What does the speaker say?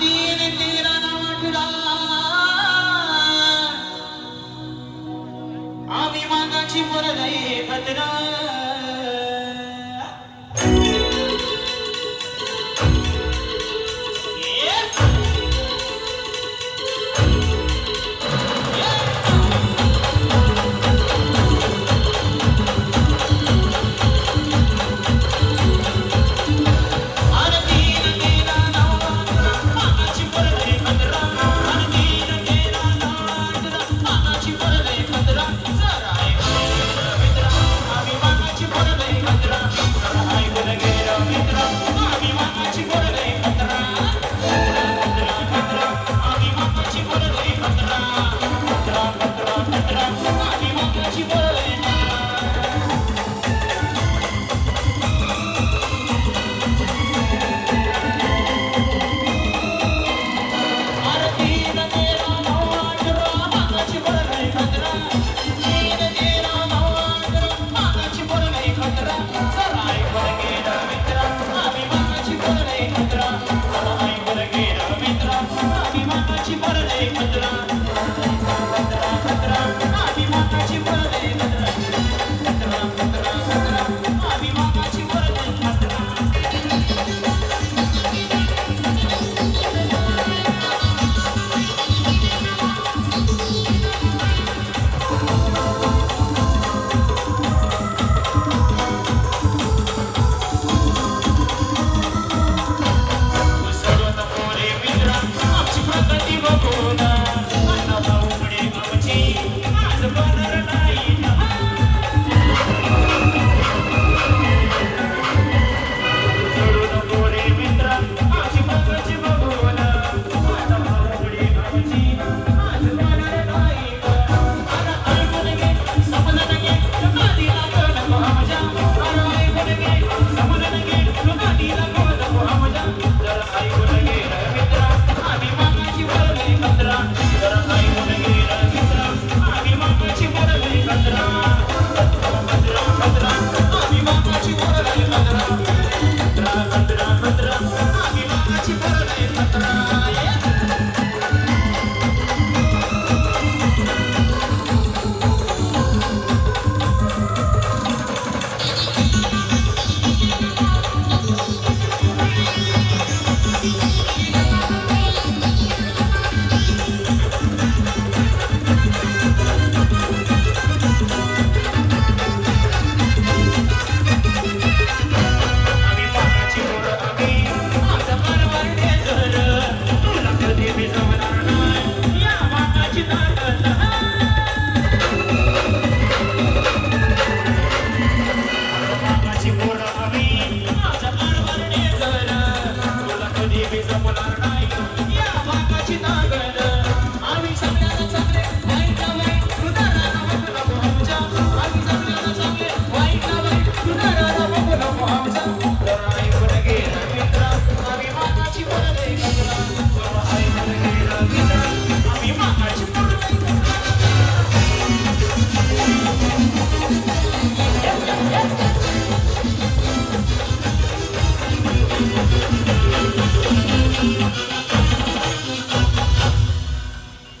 तीन तेरा नावाठुरा आम्ही मागाची परत भद्रा আমি Thank you.